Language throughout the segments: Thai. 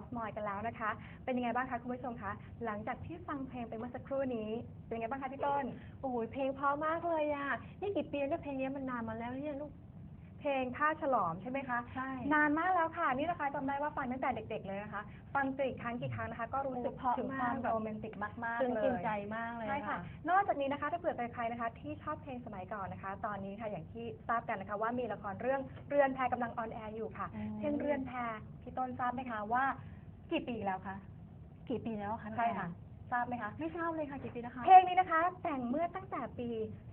Love More กันแล้วนะคะ เป็นยังไงบ้างคะคุณผู้ชมคะ หลังจากที่ฟังเพลงไปเมื่อสักครู่นี้ เป็นยังไงบ้างคะพี่ต้น โอ้ยเพลงเพราะมากเลยอะ นี่กี่ปีแล้วเนี่ยเพลงนี้มันนานมาแล้วเนี่ยลูก เพลงท่าฉลอมใช่ไหมคะ ใช่ นานมากแล้วค่ะ นี่นะคะจำได้ว่าฟังตั้งแต่เด็ก ๆ เลยนะคะ ฟังกี่ครั้งกี่ครั้งนะคะ ก็รู้สึกโอ้เพราะถึงคมากวามโรแมนติกมากๆซึ้งเลกินยใจมากเลยใช่ค่ะ นอกจากนี้นะคะถ้าเผื่อเป็นใครนะคะ ที่ชอบเพลงสมัยก่อนนะคะ ตอนนี้ค่ะอย่างที่ทราบกันนะคะ ว่ามีละครเรื่องเรือนแพกำลังออนแอร์อยู่ค่ะอืมเพลงเรือนแพพี่ต้นทราบไหมคะว่า กี่ปีแล้วคะกี่ปีแล้วคะใช่ค่ะ ทราบไหมคะ ไม่ทราบเลยค่ะกี่ปีนะคะ เพลงนี้นะคะ แต่งเมื่อตั้งแต่ปี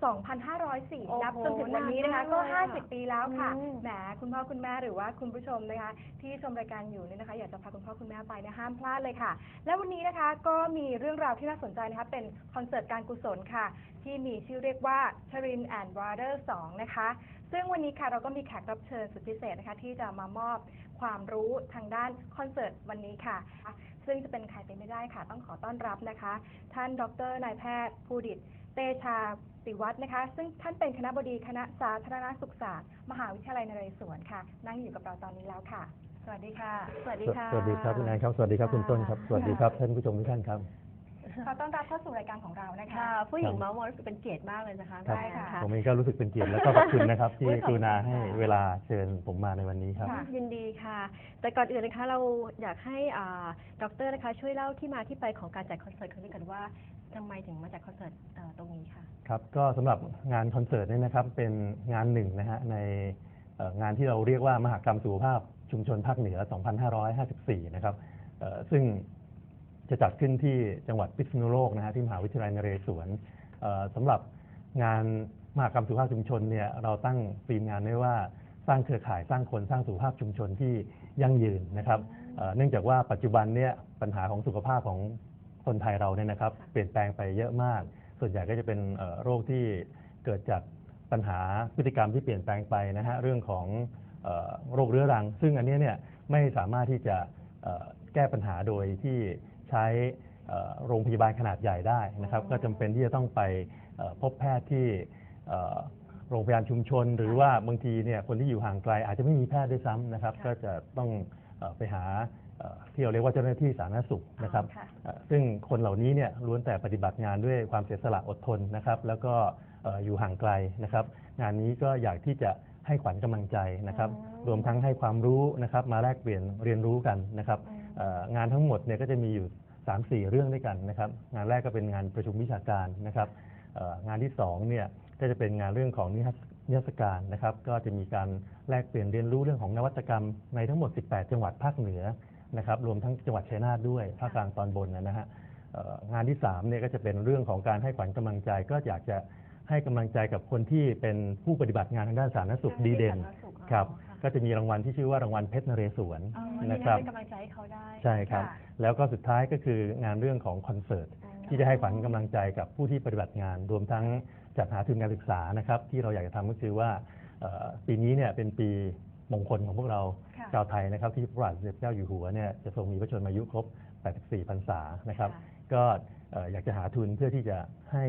2504โอ้โหนับจนถึงวันนี้นะคะ ก็ นานมากเลยอะ50 ปีแล้วค่ะ อืม แหม คุณพ่อคุณแม่หรือว่าคุณผู้ชมนะคะ ที่ชมรายการอยู่เนี่ยนะคะ อยากจะพาคุณพ่อคุณแม่ไปเนะห้ามพลาดเลยค่ะ และวันนี้นะคะก็มีเรื่องราวที่น่าสนใจนะคะ เป็นคอนเสิร์ตการกุศลค่ะ ที่มีชื่อเรียกว่า c h a r i n and Brother 2 นะคะ ซึ่งวันนี้ค่ะเราก็มีแขกรับเชิญสุดพิเศษนะคะ ที่จะมามอบความรู้ทางด้านคอนเสิร์ตวันนี้ค่ะ ซึ่งจะเป็นใครไปไม่ได้ค่ะ ต้องขอต้อนรับนะคะ ท่านดรนายแพทย์ภูดิตเตชาติวัฒน์นะคะ ซึ่งท่านเป็นคณะบดีคณะสาธารณสุขศาสตร์ มหาวิทยาลัยนเรศวรค่ะ นั่งอยู่กับเราตอนนี้แล้วค่ะ สวัสดีค่ะ สวัสดีค่ะ สวัสดีครับคุณนายครับ สวัสดีครับคุณต้นครับ สวัสดีครับท่านผู้ชมทุกท่านครับ ขอต้อนรับเข้าสู่รายการของเรานะคะ ค่ะ ผู้หญิงเมาส์มอยรู้สึกเป็นเกียรติมากเลยนะคะครับได้ค่ะ ผมเองก็รู้สึกเป็นเกียรติแล้วก็ขอบคุณนะครับ ที่โอ้ยขอบกคุณรุณาให้ค่ะเวลาเชิญผมมาในวันนี้ครับ ค่ะยินดีค่ะ แต่ก่อนอื่นนะคะเราอยากให้อ่าดรนะคะช่วยเล่าที่มาที่ไปของการจัดคอนเสิร์ตครั้งนี้กันว่าทำไมถึงมาจัดคอนเสิร์ตเอ่อตรงนี้ค่ะ ครับก็สำหรับงานคอนเสิร์ตเนี่ยนะครับเป็นงานหนึ่งนะฮะในเอ่องานที่เราเรียกว่ามหกรรมสุขภาพชุมชนภาคเหนือ 2554 นะครับเอ่อซึ่ง จะจัดขึ้นที่จังหวัดพิษณุโลกนะฮะที่มหาวิทยาลัยนเรศวรเอ่อสำหรับงานมหกรรมสุขภาพชุมชนเนี่ยเราตั้งธีมงานไว้ว่าสร้างเครือข่ายสร้างคนสร้างสุขภาพชุมชนที่ยั่งยืนนะครับเนื่องจากว่าปัจจุบันเนี่ยปัญหาของสุขภาพของคนไทยเราเนี่ยนะครับ เปลี่ยนแปลงไปเยอะมาก ส่วนใหญ่ก็จะเป็นโรคที่เกิดจากปัญหาพฤติกรรมที่เปลี่ยนแปลงไปนะฮะเรื่องของโรคเรื้อรัง ซึ่งอันนี้เนี่ยไม่สามารถที่จะแก้ปัญหาโดยที่ ใช้เอ่อโรงพยาบาลขนาดใหญ่ได้นะครับอ๋อก็จำเป็นที่จะต้องไปเอ่อพบแพทย์ที่เอ่อโรงพยาบาลชุมชน หรือว่าบางทีเนี่ยคนที่อยู่ห่างไกล อาจจะไม่มีแพทย์ด้วยซ้ำนะครับค่ะก็จะต้องเอ่อไปหาเอ่อที่เราเรียกว่าเจ้าหน้าที่สาธารณสุขนะครับค่ะเอ่อซึ่งคนเหล่านี้เนี่ยล้วนแต่ปฏิบัติงานด้วยความเสียสละอดทนนะครับ แล้วก็เอ่ออยู่ห่างไกลนะครับ งานนี้ก็อยากที่จะให้ขวัญกำลังใจนะครับอ๋อรวมทั้งให้ความรู้นะครับ มาแลกเปลี่ยนเรียนรู้กันนะครับอืมเอ่องานทั้งหมดเนี่ยก็จะมีอยู่ 3-4 เรื่องด้วยกันนะครับงานแรกก็เป็นงานประชุมวิชาการนะครับเอ่องานที่2เนี่ยก็จะเป็นงานเรื่องของนิทรรศนิทรรศการนะครับ ก็จะมีการแลกเปลี่ยนเรียนรู้เรื่องของนวัตกรรมในทั้งหมด 18 จังหวัดภาคเหนือนะครับรวมทั้งจังหวัดชัยนาทด้วยภาคกลางตอนบนนะฮะเอ่องานที่3เนี่ยก็จะเป็นเรื่องของการให้ขวัญกำลังใจ ก็อยากจะให้กำลังใจกับคนที่เป็นผู้ปฏิบัติงานทางด้านสาธารณสุขดีเด่นสาธารณสุขอ๋อครับะก็จะมีรางวัลที่ชื่อว่ารางวัลเพชรนเรศวรอ๋อนะนี่ครับเป็นกำลังใจให้เขาได้ใช่ครับค่ะ แล้วก็สุดท้ายก็คืองานเรื่องของคอนเสิร์ตที่จะให้ขวัญกำลังใจกับผู้ที่ปฏิบัติงาน รวมทั้งจัดหาทุนการศึกษานะครับ ที่เราอยากจะทำก็คือว่าเอ่อปีนี้เนี่ยเป็นปีมงคลของพวกเราค่ะชาวไทยนะครับ ที่พระบาทสมเด็จเจ้าอยู่หัวเนี่ยจะทรงมีพระชนมายุครบ 84 พรรษานะครับค่ะก็เอ่ออยากจะหาทุนเพื่อที่จะให้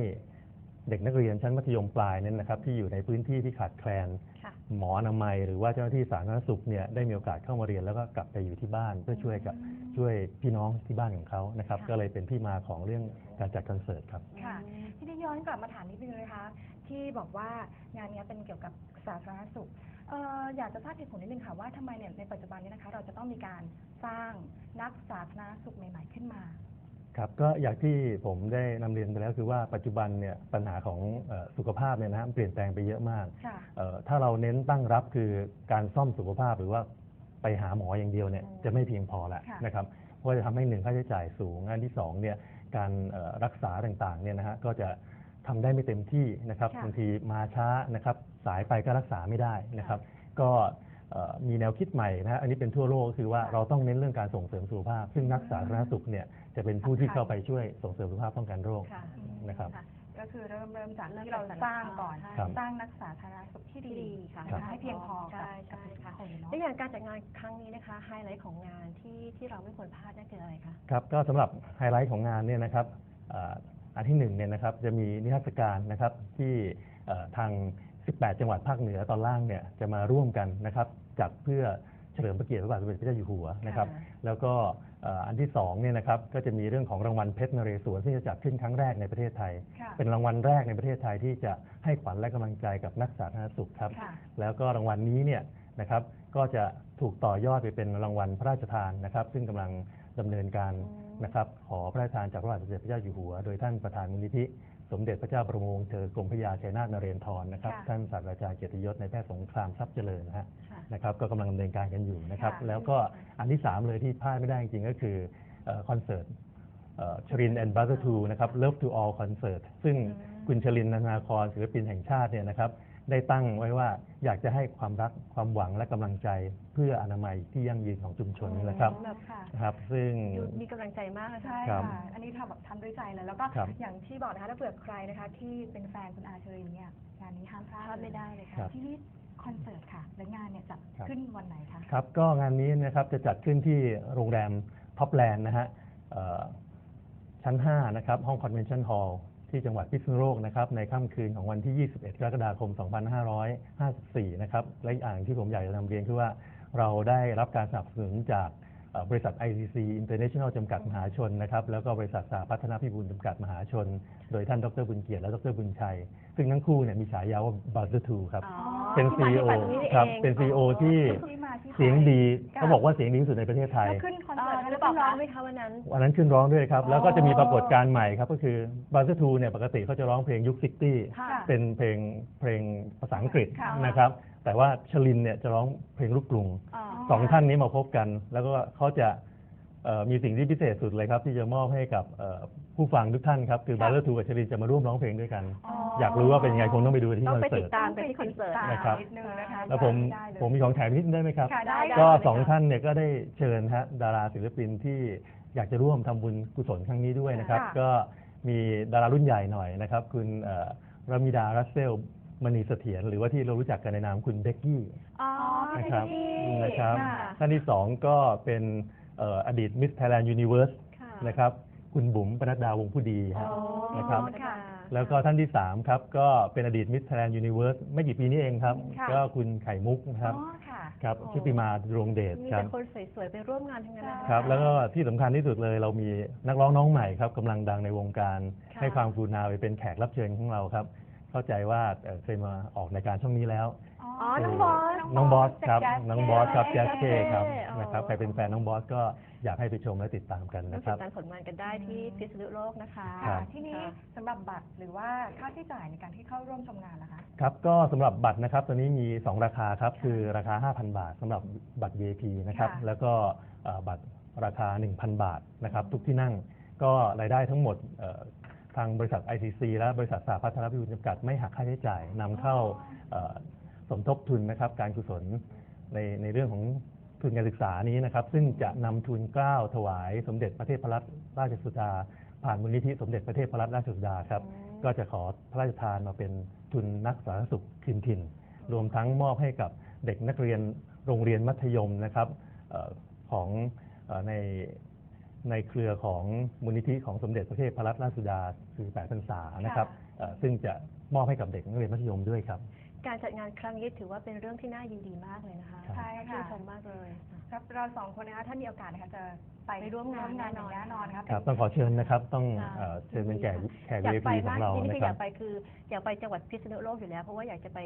เด็กนักเรียนชั้นมัธยมปลายนั้นนะครับ ที่อยู่ในพื้นที่ที่ขาดแคลนค่ะ หมออนามัย หรือว่าเจ้าหน้าที่สาธารณสุขเนี่ยได้มีโอกาสเข้ามาเรียนแล้วก็กลับไปอยู่ที่บ้านเพื่อช่วยกับช่วยพี่น้องที่บ้านของเขานะครับค่ะก็เลยเป็นที่มาของเรื่องการจัดคอนเสิร์ตครับ ค่ะ ที่ได้ย้อนกลับมาถามนิดนึงนะคะ ที่บอกว่างานเนี้ยเป็นเกี่ยวกับสาธารณสุขเอ่ออยากจะทราบเหตุผลนิดนึงค่ะว่าทำไมเนี่ยในปัจจุบันเนี้นะคะ เราจะต้องมีการสร้างนักสาธารณสุขใหม่ ๆ ขึ้นมา ครับก็อย่างที่ผมได้นำเรียนไปแล้วคือว่าปัจจุบันเนี่ยปัญหาของเอ่อสุขภาพเนี่ยนะฮะเปลี่ยนแปลงไปเยอะมากค่ะเอ่อถ้าเราเน้นตั้งรับคือการซ่อมสุขภาพหรือว่าไปหาหมออย่างเดียวเนี่ยอืมจะไม่เพียงพอแล้วค่ะนะครับเพราะว่าจะทำให้หนึ่งค่าใช้จ่ายสูงอันที่สองเนี่ยการเอ่อรักษาต่างๆเนี่ยนะฮะก็จะทำได้ไม่เต็มที่นะครับค่ะบางทีมาช้านะครับสายไปก็รักษาไม่ได้นะครับ ก็เอ่อมีแนวคิดใหม่นะฮะอันนี้เป็นทั่วโลกก็คือว่าค่ะเราต้องเน้นเรื่องการส่งเสริมสุขภาพ ซึ่งนักสาธารณสุขเนี่ย จะเป็นผู้ที่สำคัญเข้าไปช่วยส่งเสริมสุขภาพป้องกันโรคค่ะนะครับค่ะก็คือเริ่มเริ่มจากเริ่มที่เราจากสร้างก่อน ครับสร้างนักสาธารณสุขที่ที่ดีดีค่ะนะคะให้เพียงพอกับใช่ใช่ค่ะ กับทุกคนเนาะและอย่างการจัดงานครั้งนี้นะคะไฮไลท์ของงานที่ที่เราไม่ควรพลาดนั่นคืออะไรคะครับก็สำหรับไฮไลท์ของงานเนี่ยนะครับอ่าอันที่หนึ่งเนี่ยนะครับจะมีนิทรรศการนะครับที่เอ่อทาง 18 จังหวัดภาคเหนือตอนล่างเนี่ยจะมาร่วมกันนะครับจัดเพื่อเฉลิมพระเกียรติพระบาทสมเด็จพระเจ้าอยู่หัวนะครับค่ะแล้วก็เอ่ออันที่สองเนี่ยนะครับก็จะมีเรื่องของรางวัลเพชรนเรศวรซึ่งจะจัดขึ้นครั้งแรกในประเทศไทยค่ะเป็นรางวัลแรกในประเทศไทยที่จะให้ขวัญและกำลังใจกับนักสาธารณสุขครับค่ะแล้วก็รางวัลนี้เนี่ยนะครับก็จะถูกต่อยอดไปเป็นรางวัลพระราชทานนะครับ ซึ่งกำลังดำเนินการนะครับขอพระราชทานจากพระบาทสมเด็จพระเจ้าอยู่หัว โดยท่านประธานมูลนิธิ สมเด็จพระเจ้าประมงเธอกรมพระยาชัยนาทนเรนทรนะครับค่ะท่านศาสตราจารย์เกียรติยศในแพทย์สงครามทรัพย์เจริญนะฮะค่ะนะครับก็กำลังดำเนินการกันอยู่นะครับค่ะแล้วก็อันที่ 3 เลยที่พลาดไม่ได้จริงๆก็คือเอ่อคอนเสิร์ตชรินแอนด์บัตเตอร์ทูนะครับ Love to All Concert ซึ่งคุณชรินนานาครศิลปินแห่งชาติเนี่ยนะครับ ได้ตั้งไว้ว่าอยากจะให้ความรักความหวังและกำลังใจเพื่ออนามัยที่ยั่งยืนของชุมชนนี่แหละครับแบบค่ะนะครับ ซึ่ง ดูมีกำลังใจมากเลยใช่ค่ะครับค่ะอันนี้ทำแบบทำด้วยใจเลยแล้วก็ครับ อย่างที่บอกนะคะถ้าเผื่อใครนะคะ ที่เป็นแฟนคุณอาเชรินเนี่ยงานนี้ห้ามพลาดพลาดไม่ได้เลยครัค่ะบที่นี่คอนเสิร์ตค่ะ และงานเนี่ยจะครับ ขึ้นวันไหนคะ ครับก็งานนี้นะครับจะจัดขึ้นที่โรงแรมท็อปแลนด์นะฮะเอ่อชั้น 5 นะครับ ห้องคอนเวนชั่นฮอลล์ ที่จังหวัดพิษณุโลกนะครับในค่ำคืนของวันที่ 21 กรกฎาคม 2554 นะครับและอีกอย่างที่ผมอยากจะนำเรียนคือว่าเราได้รับการสนับสนุนจากเอ่อบริษัท ICC International จำกัดมหาชนนะครับแล้วก็บริษัทสาพัฒนาพิบูลจำกัดมหาชน โดยท่านดรบุญเกียรติและดรบุญชัย ซึ่งทั้งคู่เนี่ยมีฉายาว่าบัตเตอร์ทูครับอ๋อเป็นที่ CEO มาที่ไปตงนี้ครับองเป็น CEO ที่ ที่มาที่ไปเสียงดีค่ะเขาบอกว่าเสียงดีที่สุดในประเทศไทยแล้วขึ้นคอนเอ่เสิอร์ตให้หแล้รืวอเปต้องร้อล่าคะงไหมคะวันนั้น วันนั้นขึ้นร้องด้วยครับอ๋อแล้วก็จะมีปรากฏการณ์ใหม่ครับ ก็คือบาร์ทูเนี่ยปกติเขาจะร้องเพลงยุคซิตี้ค่ะเป็นเพลงเพลงภาษาอังกฤษค่ะ นะครับ แต่ว่าชลินเนี่ยจะร้องเพลงลูกกรุงอ๋อสองท่านนี้มาพบกัน แล้วก็เขาจะเอ่อ มีสิ่งที่พิเศษสุดเลยครับ ที่จะมอบให้กับเอ่อผู้ฟังทุกท่านครับ คือบาร์ทูกับชลินจะมาร่วมร้องเพลงด้วยกัน อยากรู้ว่าเป็นยังไงคงต้องไปดูที่ต้อคงอนไปเสิติร์ดตตามกันที่คอนเสิร์ตนะครับนิดนึงนะคะแล้วผมได้เลยผมมีของแถมนิดได้ไหมครับค่ะได้ก็ได้เลยสองค่ะท่านเนี่ยก็ได้เชิญฮะดาราศิลปินที่อยากจะร่วมทำบุญกุศลครั้งนี้ด้วยนะครับค่ะก็มีดารารุ่นใหญ่หน่อยนะครับ คุณเอ่อรามิดารัสเซลมณีเสถียรหรือว่าที่เรารู้จักกันในนามคุณเบกกี้อ๋อนะครับพี่นะครับค่ะท่านที่สองก็เป็นเอ่ออดีตมิสไทยแลนด์ยูนิเว r ร์สค่ะนะครับ คุณบุ๋มปนัดดาวงผู้ดีอ๋ฮะอนะครับค่ะแล้วก็ท่านที่สามครับ ก็เป็นอดีตมิสไทยแลนด์ยูนิเว r ร์สไม่กี่ปีนี้เองครับค่ะก็คุณไข่มุกนะครับอ๋อค่ะครับโอ้ชุติมาดวงเดชมีครัแต่บคนสวยๆ ไปร่วมงานทั้งนั้นนะะครับ แล้วก็ที่สำคัญที่สุดเลยเรามีนักร้องน้องใหม่ครับกำลังดังในวงการค่ะให้ความกรุณาไปเป็นแขกรับเชิญของเราครับ เข้าใจว่าเอ่อเคยมาออกในการช่องนี้แล้ว อ๋อ น้องบอสน้องบอสครับ จากน้องบอสครับแจ๊แจ๊สสเก้เก้ครับ อ๋อ นะครับใครเป็นแฟนน้องบอสก็อยากให้ไปชมและติดตามกันต้องนะคติรัดบตามผลงานกันได้ที่พิษณุโลกนะคะ ครัค่ะบที่นี้สำหรับบัตรหรือว่าค่าใช้จ่ายในการที่เข้าร่วมชมงานล่ะคะ ครับก็สำหรับบัตรนะครับตอนนี้มี 2 ราคาครับ คือราคา 5,000 บาทสำหรับบัตร VIP นะครับ ค่ะ แล้วก็เอ่อบัตรราคา 1,000 บาทนะครับ ทุกที่นั่งก็รายได้ทั้งหมดเอ่อทางบริษัท ICC และบริษัทสาพัฒนพิบูลจำกัดไม่หักค่าใช้จ่ายนำเข้าเอ่อ สมทบทุนนะครับ การกุศลในในเรื่องของทุนการศึกษานี้นะครับ ซึ่งจะนำทุนเกล้าถวาย สมเด็จพระเทพรัตนราชสุดา ผ่านมูลนิธิสมเด็จพระเทพรัตนราชสุดาครับ ก็จะขอพระราชทานมาเป็นทุนนักสาธารณสุขถิ่นถิ่น รวมทั้งมอบให้กับเด็กนักเรียนโรงเรียนมัธยมนะครับเออของเออในในเครือของมูลนิธิของสมเด็จพระเทพรัตนราชสุดาคือแปดพรรษานะครับเอ่อซึ่งจะมอบให้กับเด็กนักเรียนมัธยมด้วยครับ การจัดงานครั้งนี้ถือว่าเป็นเรื่องที่น่ายินดีมากเลยนะคะครับใช่ค่ะชื่นชมมากเลย ครับเราสองคนนะคะถ้ามีโอกาสนะคะจะ ไปไปร่วมงานงานแน่นอนแน่นอนครับ ครับต้องขอเชิญนะครับ ต้องค่ะ เอ่อเชิญเป็นแขกแขก อยาก VIP ไปขอมากงเราที่นี่นะคือคอรัยาบ กไปคืออยากไปจังหวัดพิษณุโลกอยู่แล้ว เพราะว่าอยากจะไป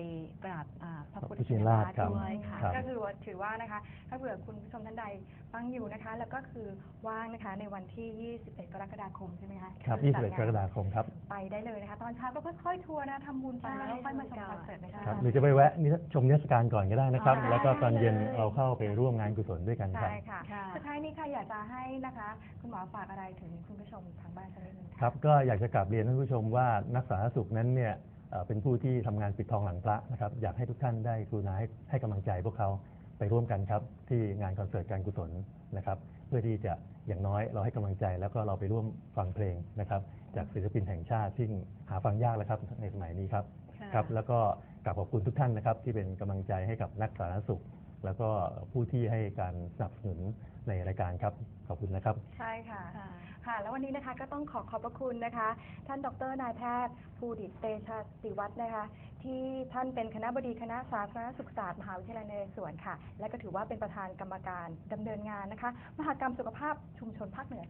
กราบอ่าพระพุทธพระพุทธชิชินนราราชชครับ ด้วยค่ะ ครับ ก็คือว่าถือว่านะคะ ถ้าเผื่อคุณผู้ชมท่านใดฟังอยู่นะคะ แล้วก็คือว่างนะคะในวันที่ 21 กรกฎาคมใช่ไหมคะครับจัด21กรกฎาคมครับไปได้เลยนะคะ ตอนเช้าก็ค่อยๆทัวร์นะทำบุญไปแล้วก็ค่อยมาชมคอนเสิร์ตนะคะ ครับหรือจะไปแวะนิทชมนิทรรศการก่อนก็ได้นะครับอ๋อแล้วก็ตอนเย็นได้เลยเราเข้าไปร่วมงานกุศลด้วยกันครับใช่ค่ะ ค่ะ สุดท้ายนี้ค่ะอยากจะให้นะคะ คุณหมอฝากอะไรถึงคุณผู้ชมทางบ้านสักนิดนึงะครับก็อยากจะกลับเรียนท่านผู้ชมว่านักสาธารณสุขนั้นเนี่ยเอ่อเป็นผู้ที่ทำงานปิดทองหลังพระนะครับอยากให้ทุกท่านได้กรุณาให้ให้กำลังใจพวกเขาไปร่วมกันครับที่งานคอนเสิร์ตการกุศลนะครับเพื่อที่จะอย่างน้อยเราให้กำลังใจแล้วก็เราไปร่วมฟังเพลงนะครับจากศิลปินแห่งชาติซึ่งหาฟังยากแล้วครับในสมัยนี้ครับค่ะครับแล้วก็กราบขอบคุณทุกท่านนะครับที่เป็นกำลังใจให้กับนักสาธารณสุข แล้วก็ผู้ที่ให้การสนับสนุนในรายการครับ ขอบคุณนะครับ ใช่ค่ะ ค่ะ แล้ววันนี้นะคะก็ต้องขอขอบพระคุณนะคะ ท่านดรนายแพทย์ภูดิตเตชะติวัฒน์นะคะ ที่ท่านเป็นคณะบดีคณะสาธารณสุขศาสตร์มหาวิทยาลัยนเรศวรค่ะ และก็ถือว่าเป็นประธานกรรมการดำเนินงานนะคะ มหกรรมสุขภาพชุมชนภาคเหนือ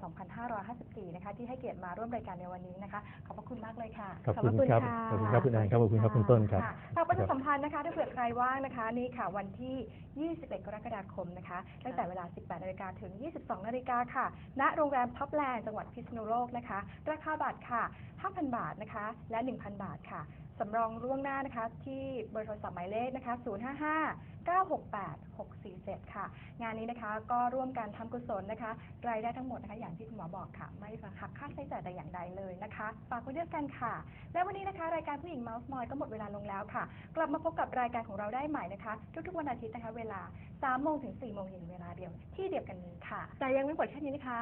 2554 นะคะ ที่ให้เกียรติมาร่วมรายการในวันนี้นะคะ ขอบพระคุณมากเลยค่ะ ขอบขอบคุณคุณครับค่ะขอบคุณครับคุณแอนครับ ขอบคุณครับคุณต้นครับค่ะฝากประชาสัมพันธ์นะคะ ถ้าเผื่อใครว่างนะคะ นี่ค่ะวันที่ 21 กรกฎาคมนะคะ ตั้งแต่เวลา 18 นาฬิกาถึง 22 นาฬิกาค่ะ ณ โรงแรมท็อปแลนด์จังหวัดพิษณุโลกนะคะ ราคาบัตรค่ะ 5,000 บาทนะคะ และ 1,000 บาทค่ะ สำรองล่วงหน้านะคะ ที่เบอร์โทรศัพท์หมายเลขนะคะ 055 968 647 ค่ะ งานนี้นะคะก็ร่วมกันทำกุศลนะคะ รายได้ทั้งหมดนะคะอย่างที่คุณหมอบอกค่ะ ไม่หักค่าใช้จ่ายแต่อย่างใดเลยนะคะ ฝากไว้ด้วยกันค่ะ และวันนี้นะคะรายการผู้หญิงเมาส์มอยก็หมดเวลาลงแล้วค่ะ กลับมาพบกับรายการของเราได้ใหม่นะคะ ทุกๆวันอาทิตย์นะคะ เวลา3โมงถึง4โมงเย็นเวลาเดียวที่เดียวกันนี้ค่ะ แต่ยังไม่หมดแค่นี้นะคะ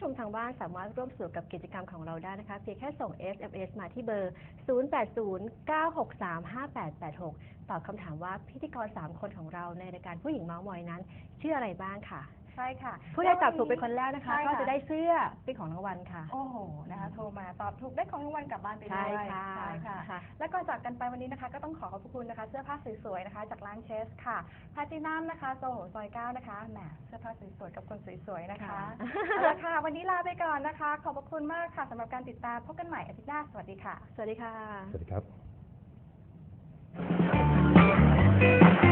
ชมทางบ้านสามารถร่วมสนุกกับกิจกรรมของเราได้นะคะ เพียงแค่ส่ง SMS มาที่เบอร์ 0809635886 ตอบคำถามว่าพิธีกร 3 คนของเราในรายการผู้หญิงเมาส์มอยนั้น ชื่ออะไรบ้างค่ะ ช่ค่ะ ผู้ใดตอบถูกเป็นคนแรกนะคะใช่ก็จะได้เสื้อเป็นของรางวัลค่ะโอ้โหนะคะ โทรมาตอบถูกได้ของรางวัลกลับบ้านไปด้วยใช่ค่ะใช่ค่ะ ค่ะ และก่อนจากกันไปวันนี้นะคะ ก็ต้องขอขอบพระคุณนะคะ เสื้อผ้าสวยๆนะคะ จากร้านเชสค่ะพาตินัมนะคะโซโหซอยเก้านะคะแหมเสื้อผ้าสวยๆกับคนสวยๆนะคะค่ะ เอาละค่ะ วันนี้ลาไปก่อนนะคะ ขอบพระคุณมากค่ะสำหรับการติดตามพบกันใหม่อาทิตย์หน้าสวัสดีค่ะ สวัสดีค่ะ สวัสดีครับ